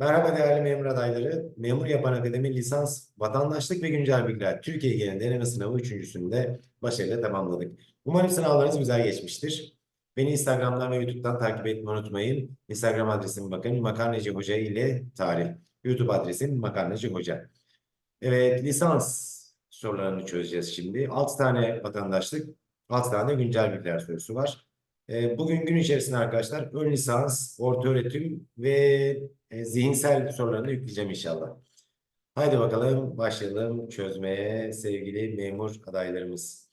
Merhaba değerli memur adayları. Memur Yapan Akademi lisans vatandaşlık ve güncel bilgiler Türkiye genel deneme sınavı üçüncüsünde başarıyla tamamladık. Umarım sınavlarınız güzel geçmiştir. Beni Instagram'dan ve YouTube'dan takip etmeyi unutmayın. Instagram adresim bakın Makarnacı Hoca ile tarih. YouTube adresim Makarnacı Hoca. Evet lisans sorularını çözeceğiz şimdi. 6 tane vatandaşlık, 6 tane güncel bilgiler sorusu var. Ee, Bugün gün içerisinde arkadaşlar ön lisans, orta öğretim ve e, zihinsel sorularını yükleyeceğim inşallah. Haydi bakalım başlayalım çözmeye sevgili memur adaylarımız.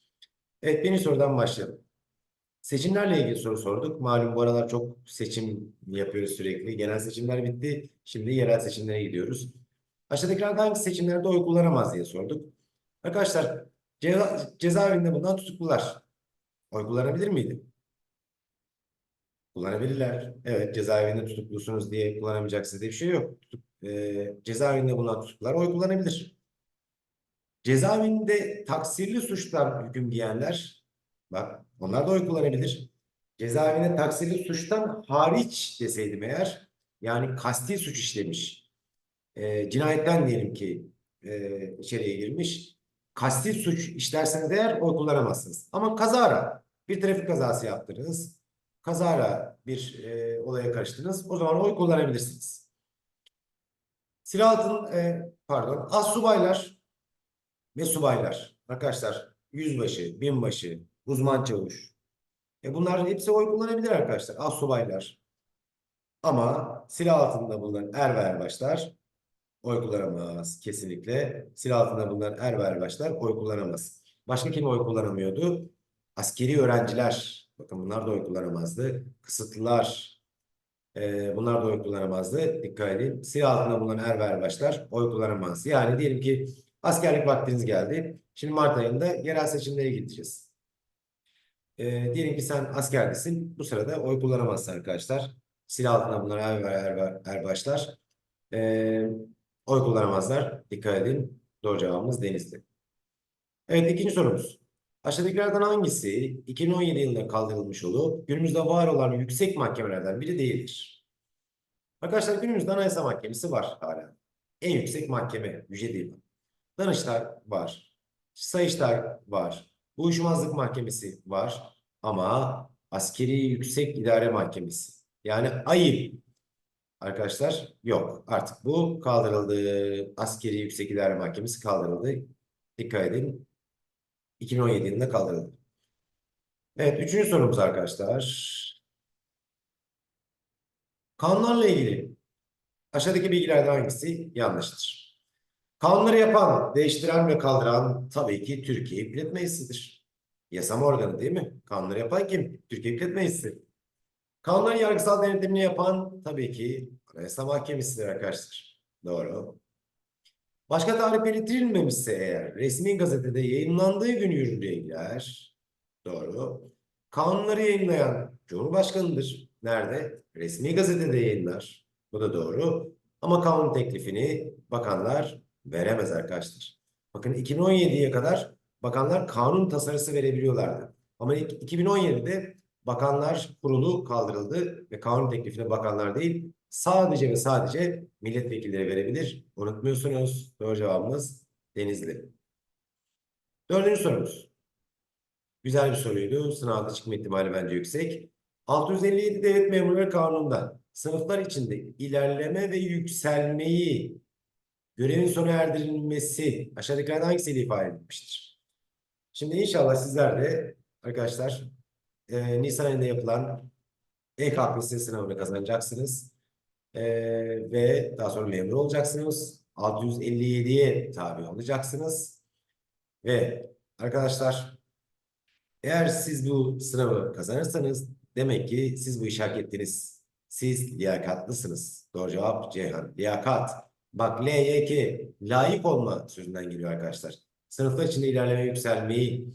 Evet birinci sorudan başlayalım. Seçimlerle ilgili soru sorduk. Malum bu aralar çok seçim yapıyoruz sürekli. Genel seçimler bitti. Şimdi yerel seçimlere gidiyoruz. Aşağıdakilerden hangi seçimlerde oy kullanamaz diye sorduk. Arkadaşlar ceza, cezaevinde bulunan tutuklular oy kullanabilir miydi? Kullanabilirler. Evet cezaevinde tutuklusunuz diye kullanamayacaksınız diye bir şey yok. Tutuk, e, cezaevinde bulunan tutuklular oy kullanabilir. Cezaevinde taksirli suçtan hüküm giyenler bak onlar da oy kullanabilir. Cezaevinde taksirli suçtan hariç deseydim eğer yani kasti suç işlemiş. E, cinayetten diyelim ki e, içeriye girmiş. Kasti suç işlerseniz eğer oy kullanamazsınız. Ama kazara bir trafik kazası yaptınız kazara bir e, olaya karıştınız. O zaman oy kullanabilirsiniz. Silahlı e, pardon astsubaylar ve subaylar. Arkadaşlar yüzbaşı, binbaşı, uzman çavuş. E bunlar hepsi oy kullanabilir arkadaşlar. Astsubaylar. Ama silah altında bulunan er ve erbaşlar oy kullanamaz kesinlikle. Silah altında bulunan er ve erbaşlar oy kullanamaz. Başka kim oy kullanamıyordu? Askeri öğrenciler. Bakın bunlar da oy kullanamazdı. Kısıtlılar. e, bunlar da oy. Dikkat edin. Silah altında bulunan er ve erbaşlar oy. Yani diyelim ki askerlik vaktiniz geldi. Şimdi Mart ayında yerel seçimlere gideceğiz. E, diyelim ki sen askerdesin. Bu sırada oy kullanamazsın arkadaşlar. Silah altında bulunan er ve er- erbaşlar e, oy kullanamazlar. Dikkat edin. Doğru cevabımız Denizli. Evet ikinci sorumuz. Aşağıdakilerden hangisi 2017 yılında kaldırılmış olup günümüzde var olan yüksek mahkemelerden biri değildir? Arkadaşlar günümüzde Anayasa Mahkemesi var hala. En yüksek mahkeme Yüce Divan. Danıştay var. Sayıştay var. Uyuşmazlık Mahkemesi var. Ama Askeri Yüksek İdare Mahkemesi yani AYİM arkadaşlar yok. Artık bu kaldırıldı. Askeri Yüksek İdare Mahkemesi kaldırıldı. Dikkat edin. 2017 yılında kaldırıldı. Evet, üçüncü sorumuz arkadaşlar. Kanunlarla ilgili aşağıdaki bilgilerden hangisi yanlıştır? Kanunları yapan, değiştiren ve kaldıran tabii ki Türkiye Büyük Millet Meclisi'dir. Yasama organı değil mi? Kanunları yapan kim? Türkiye Büyük Millet Meclisi. Kanunların yargısal denetimini yapan tabii ki Anayasa Mahkemesi'dir arkadaşlar. Doğru. Başka tarih belirtilmemişse eğer resmi gazetede yayınlandığı gün yürürlüğe girer. Doğru. Kanunları yayınlayan Cumhurbaşkanı'dır. Nerede? Resmi gazetede yayınlar. Bu da doğru. Ama kanun teklifini bakanlar veremez arkadaşlar. Bakın 2017'ye kadar bakanlar kanun tasarısı verebiliyorlardı. Ama ilk 2017'de bakanlar kurulu kaldırıldı ve kanun teklifini bakanlar değil sadece ve sadece milletvekilleri verebilir. Unutmuyorsunuz. Doğru cevabımız Denizli. Dördüncü sorumuz. Güzel bir soruydu. Sınavda çıkma ihtimali bence yüksek. 657 Devlet Memurları Kanunu'nda sınıflar içinde ilerleme ve yükselmeyi görevin sona erdirilmesi aşağıdakilerden hangisiyle ifade edilmiştir? Şimdi inşallah sizler de arkadaşlar e, Nisan ayında yapılan EKPSS sınavını kazanacaksınız. E, ve daha sonra memur olacaksınız. 657'ye tabi olacaksınız. Ve arkadaşlar eğer siz bu sınavı kazanırsanız demek ki siz bu işi hak ettiniz. Siz liyakatlısınız. Doğru cevap Ceyhan. Liyakat. Bak LYK layık olma sözünden geliyor arkadaşlar. Sınıflar içinde ilerleme yükselmeyi.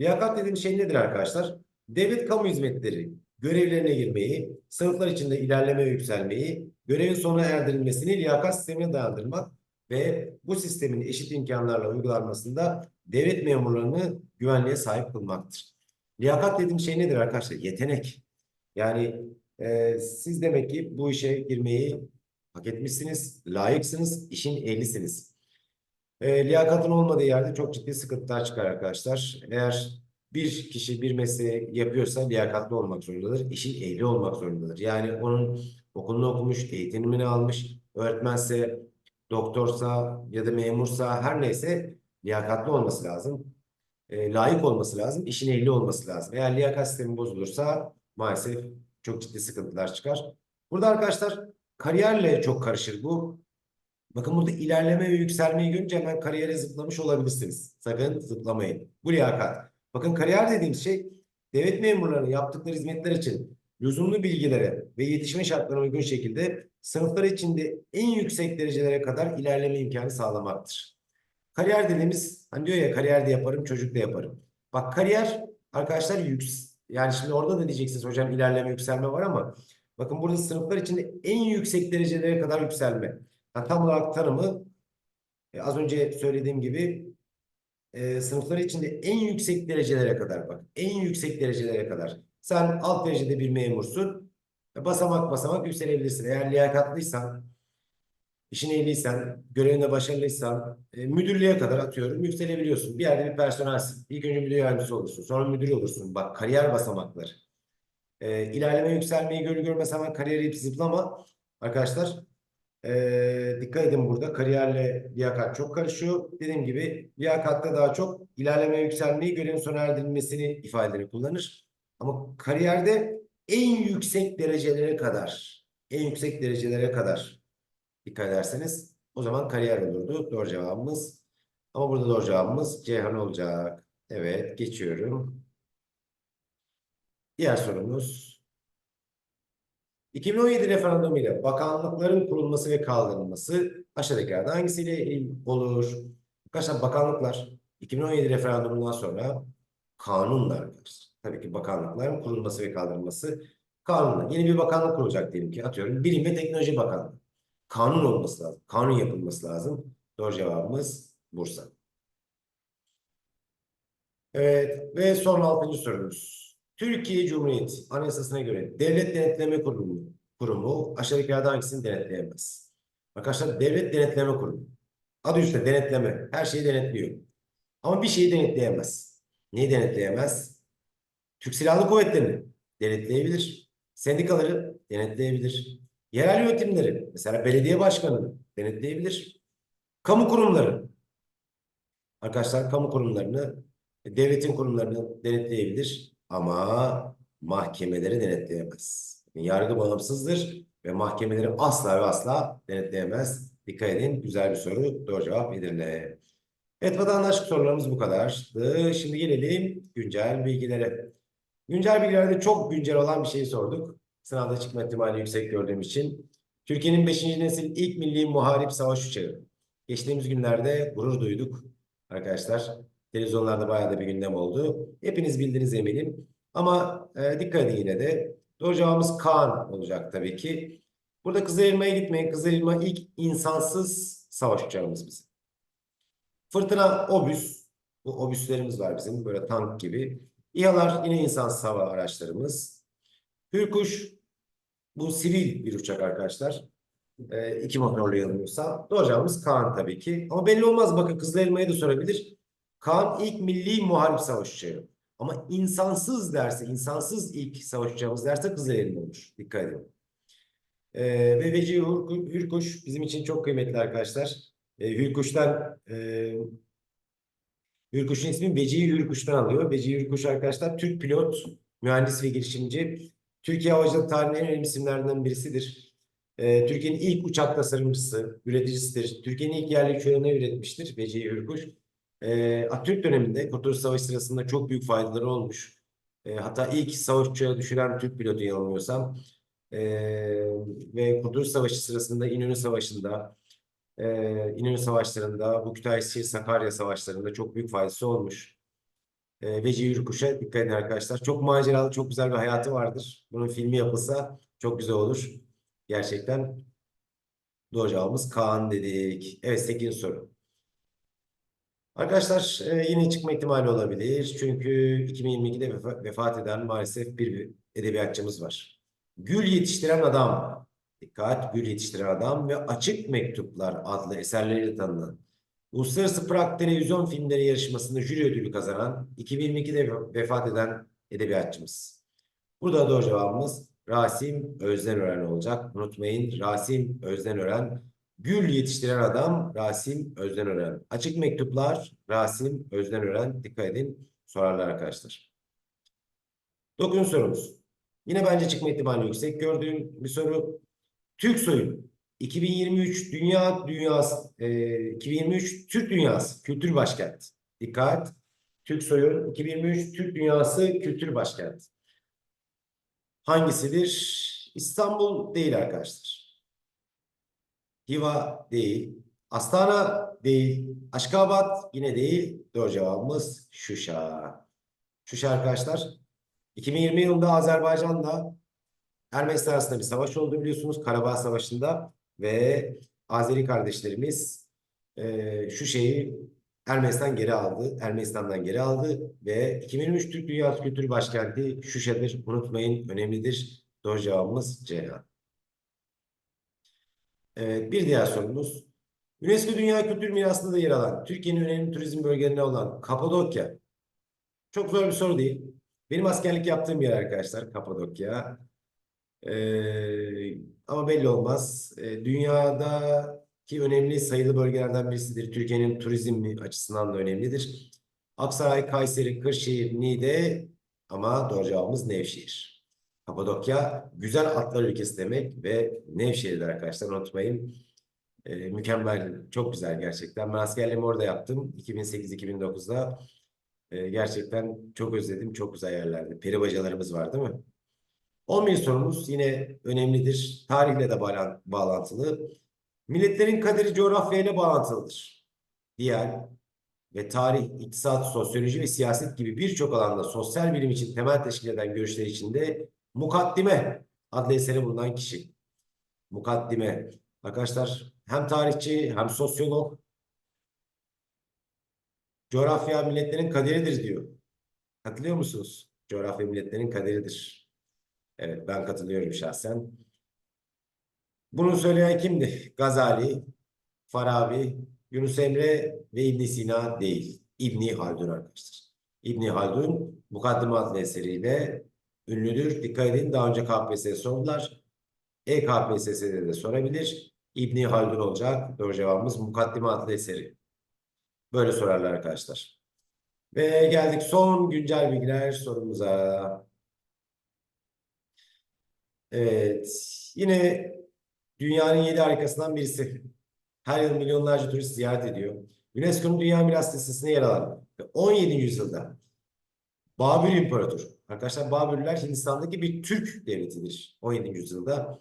Liyakat dediğim şey nedir arkadaşlar? Devlet kamu hizmetleri görevlerine girmeyi, sınıflar içinde ilerleme ve yükselmeyi, görevin sona erdirilmesini liyakat sistemine dayandırmak ve bu sistemin eşit imkanlarla uygulanmasında devlet memurlarını güvenliğe sahip kılmaktır. Liyakat dediğim şey nedir arkadaşlar? Yetenek. Yani e, siz demek ki bu işe girmeyi hak etmişsiniz, layıksınız, işin ehlisiniz. E, liyakatın olmadığı yerde çok ciddi sıkıntılar çıkar arkadaşlar. Eğer bir kişi bir mesleği yapıyorsa liyakatlı olmak zorundadır. İşin ehli olmak zorundadır. Yani onun okulunu okumuş, eğitimini almış, öğretmense, doktorsa ya da memursa her neyse liyakatlı olması lazım. E, layık olması lazım, işin ehli olması lazım. Eğer liyakat sistemi bozulursa maalesef çok ciddi sıkıntılar çıkar. Burada arkadaşlar kariyerle çok karışır bu. Bakın burada ilerleme ve yükselmeyi görünce hemen kariyere zıplamış olabilirsiniz. Sakın zıplamayın. Bu liyakat. Bakın kariyer dediğimiz şey devlet memurlarının yaptıkları hizmetler için lüzumlu bilgilere ve yetişme şartlarına uygun şekilde sınıflar içinde en yüksek derecelere kadar ilerleme imkanı sağlamaktır. Kariyer dediğimiz hani diyor ya kariyer de yaparım, çocuk da yaparım. Bak kariyer arkadaşlar yüks yani şimdi orada da diyeceksiniz hocam ilerleme yükselme var ama bakın burada sınıflar içinde en yüksek derecelere kadar yükselme. Yani tam olarak tanımı e, az önce söylediğim gibi e, sınıflar içinde en yüksek derecelere kadar bak. En yüksek derecelere kadar. Sen alt derecede bir memursun. E, basamak basamak yükselebilirsin. Eğer liyakatlıysan, işin ehliysen, görevinde başarılıysan, e, müdürlüğe kadar atıyorum yükselebiliyorsun. Bir yerde bir personelsin. İlk önce müdür yardımcısı olursun. Sonra müdür olursun. Bak kariyer basamakları. E, ilerleme yükselmeyi görür görmez hemen kariyeri zıplama. Arkadaşlar ee, dikkat edin burada kariyerle liyakat çok karışıyor. Dediğim gibi liyakatta daha çok ilerleme yükselmeyi görevin sona erdirilmesini ifadeleri kullanır. Ama kariyerde en yüksek derecelere kadar en yüksek derecelere kadar dikkat ederseniz o zaman kariyer olurdu. Doğru cevabımız. Ama burada doğru cevabımız Ceyhan olacak. Evet geçiyorum. Diğer sorumuz. 2017 referandumu ile bakanlıkların kurulması ve kaldırılması aşağıdakilerden hangisiyle olur? Arkadaşlar bakanlıklar 2017 referandumundan sonra kanunla arkadaşlar. Tabii ki bakanlıkların kurulması ve kaldırılması kanunla. Yeni bir bakanlık kurulacak diyelim ki atıyorum Bilim ve Teknoloji Bakanlığı. Kanun olması lazım. Kanun yapılması lazım. Doğru cevabımız Bursa. Evet ve son altıncı sorumuz. Türkiye Cumhuriyeti Anayasası'na göre Devlet Denetleme Kurumu, kurumu aşağıdakilerden hangisini denetleyemez? Arkadaşlar Devlet Denetleme Kurumu. Adı üstte denetleme. Her şeyi denetliyor. Ama bir şeyi denetleyemez. Neyi denetleyemez? Türk Silahlı Kuvvetleri'ni denetleyebilir. Sendikaları denetleyebilir. Yerel yönetimleri, mesela belediye başkanını denetleyebilir. Kamu kurumları, arkadaşlar kamu kurumlarını, devletin kurumlarını denetleyebilir ama mahkemeleri denetleyemez. Yargı bağımsızdır ve mahkemeleri asla ve asla denetleyemez. Dikkat edin, güzel bir soru. Doğru cevap Edirne. Evet, vatandaşlık sorularımız bu kadardı. Şimdi gelelim güncel bilgilere. Güncel bilgilerde çok güncel olan bir şeyi sorduk. Sınavda çıkma ihtimali yüksek gördüğüm için. Türkiye'nin 5. nesil ilk milli muharip savaş uçağı. Geçtiğimiz günlerde gurur duyduk arkadaşlar. Televizyonlarda bayağı da bir gündem oldu. Hepiniz bildiniz eminim. Ama e, dikkat edin yine de. Doğru cevabımız Kaan olacak tabii ki. Burada Kızılelma'ya gitmeyin. Kızılelma ilk insansız savaş uçağımız bizim. Fırtına Obüs. Bu obüslerimiz var bizim böyle tank gibi. İHA'lar yine insansız hava araçlarımız. Hürkuş bu sivil bir uçak arkadaşlar. E, iki motorlu yanılmıyorsam. Doğru cevabımız Kaan tabii ki. Ama belli olmaz. Bakın Kızılelma'ya da sorabilir. Kaan ilk milli muharip savaş uçağı. Ama insansız derse, insansız ilk savaş uçağımız derse Kızılelma olur. Dikkat edin. Ee, ve Veci Hürku- Hürkuş bizim için çok kıymetli arkadaşlar. Ee, Hürkuş'tan e, Hürkuş'un ismi Veci Hürkuş'tan alıyor. Veci Hürkuş arkadaşlar Türk pilot, mühendis ve girişimci. Türkiye havacılık tarihinin önemli isimlerinden birisidir. Ee, Türkiye'nin ilk uçak tasarımcısı, üreticisidir. Türkiye'nin ilk yerli uçağını üretmiştir Veci Hürkuş. Ee, Atatürk döneminde Kurtuluş Savaşı sırasında çok büyük faydaları olmuş. Ee, hatta ilk savaş uçağı düşüren Türk pilotu yanılmıyorsam. Ee, ve Kurtuluş Savaşı sırasında İnönü Savaşı'nda, e, İnönü Savaşları'nda, bu Kütahya Sakarya Savaşları'nda çok büyük faydası olmuş. Ee, Veci Yürkuş'a dikkat edin arkadaşlar. Çok maceralı, çok güzel bir hayatı vardır. Bunun filmi yapılsa çok güzel olur. Gerçekten doğru cevabımız Kaan dedik. Evet 8. soru. Arkadaşlar e, yine çıkma ihtimali olabilir. Çünkü 2022'de vefa- vefat eden maalesef bir edebiyatçımız var. Gül yetiştiren adam. dikkat, Gül Yetiştiren Adam ve Açık Mektuplar adlı eserleriyle tanınan Uluslararası Prag Televizyon Filmleri Yarışması'nda jüri ödülü kazanan 2022'de vefat eden edebiyatçımız. Burada doğru cevabımız Rasim Özdenören olacak. Unutmayın Rasim Özdenören. Gül yetiştiren adam Rasim Özdenören. Açık mektuplar Rasim Özdenören. Dikkat edin sorarlar arkadaşlar. Dokuzuncu sorumuz. Yine bence çıkma ihtimali yüksek gördüğüm bir soru. Türk soyu 2023 Dünya Dünyası e, 2023 Türk Dünyası Kültür Başkenti. Dikkat. Türk soyu 2023 Türk Dünyası Kültür Başkenti. Hangisidir? İstanbul değil arkadaşlar. Hiva değil. Astana değil. Aşkabat yine değil. Doğru cevabımız Şuşa. Şuşa arkadaşlar. 2020 yılında Azerbaycan'da Ermenistan arasında bir savaş oldu biliyorsunuz. Karabağ Savaşı'nda ve Azeri kardeşlerimiz e, Şuşa'yı Ermenistan geri aldı. Ermenistan'dan geri aldı ve 2023 Türk Dünya Kültür Başkenti Şuşa'dır. Unutmayın önemlidir. Doğru cevabımız Ceyhan. Evet, bir diğer sorumuz. UNESCO Dünya Kültür Mirası'nda da yer alan, Türkiye'nin önemli turizm bölgelerinden olan Kapadokya. Çok zor bir soru değil. Benim askerlik yaptığım yer arkadaşlar Kapadokya. Ee, ama belli olmaz. Ee, dünyadaki önemli sayılı bölgelerden birisidir. Türkiye'nin turizmi açısından da önemlidir. Aksaray, Kayseri, Kırşehir, Niğde ama doğru cevabımız Nevşehir. Kapadokya güzel atlar ülkesi demek ve Nevşehir'de arkadaşlar unutmayın. Ee, mükemmel, çok güzel gerçekten. Ben askerliğimi orada yaptım 2008-2009'da. Ee, gerçekten çok özledim, çok güzel yerlerdi. Peri bacalarımız var değil mi? 11 sorumuz yine önemlidir. Tarihle de bağlantılı. Milletlerin kaderi coğrafyayla bağlantılıdır. Diğer ve tarih, iktisat, sosyoloji ve siyaset gibi birçok alanda sosyal bilim için temel teşkil eden görüşler içinde Mukaddime adlı eseri bulunan kişi. Mukaddime. Arkadaşlar hem tarihçi hem sosyolog. Coğrafya milletlerin kaderidir diyor. Katılıyor musunuz? Coğrafya milletlerin kaderidir. Evet ben katılıyorum şahsen. Bunu söyleyen kimdi? Gazali, Farabi, Yunus Emre ve İbn Sina değil. İbni Haldun arkadaşlar. İbni Haldun Mukaddime adlı eseriyle ünlüdür. Dikkat edin daha önce KPSS'ye sordular. E-KPSS'de de sorabilir. İbni Haldun olacak. Doğru cevabımız Mukaddime adlı eseri. Böyle sorarlar arkadaşlar. Ve geldik son güncel bilgiler sorumuza. Evet. Yine dünyanın yedi harikasından birisi. Her yıl milyonlarca turist ziyaret ediyor. UNESCO'nun Dünya Miras Listesi'ne yer alan ve 17. yüzyılda Babür İmparatoru. Arkadaşlar Babürler Hindistan'daki bir Türk devletidir. 17. yüzyılda.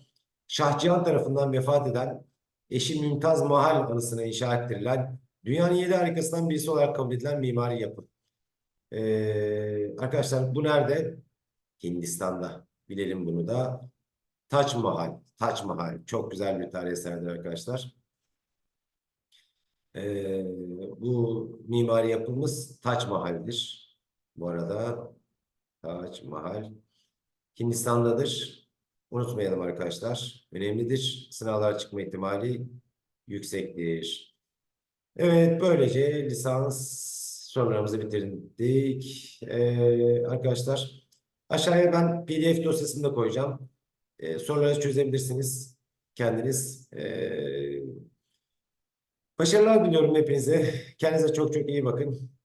Şahcihan tarafından vefat eden eşi Mümtaz Mahal anısına inşa ettirilen dünyanın yedi harikasından birisi olarak kabul edilen mimari yapı. Ee, arkadaşlar bu nerede? Hindistan'da. Bilelim bunu da. Taç Mahal. Taç Mahal. Çok güzel bir tarih eseridir arkadaşlar. Ee, bu mimari yapımız Taç Mahal'dir. Bu arada Taç Mahal Hindistan'dadır. Unutmayalım arkadaşlar. Önemlidir. Sınavlar çıkma ihtimali yüksektir. Evet, böylece lisans sorularımızı bitirdik. Ee, arkadaşlar aşağıya ben PDF dosyasını da koyacağım. Ee, soruları çözebilirsiniz kendiniz. Ee, başarılar diliyorum hepinize. Kendinize çok çok iyi bakın.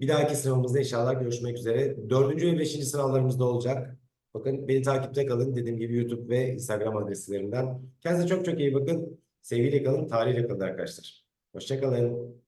Bir dahaki sınavımızda inşallah görüşmek üzere. Dördüncü ve beşinci sınavlarımızda olacak. Bakın beni takipte kalın. Dediğim gibi YouTube ve Instagram adreslerinden. Kendinize çok çok iyi bakın. Sevgiyle kalın, tarihle kalın arkadaşlar. Hoşçakalın.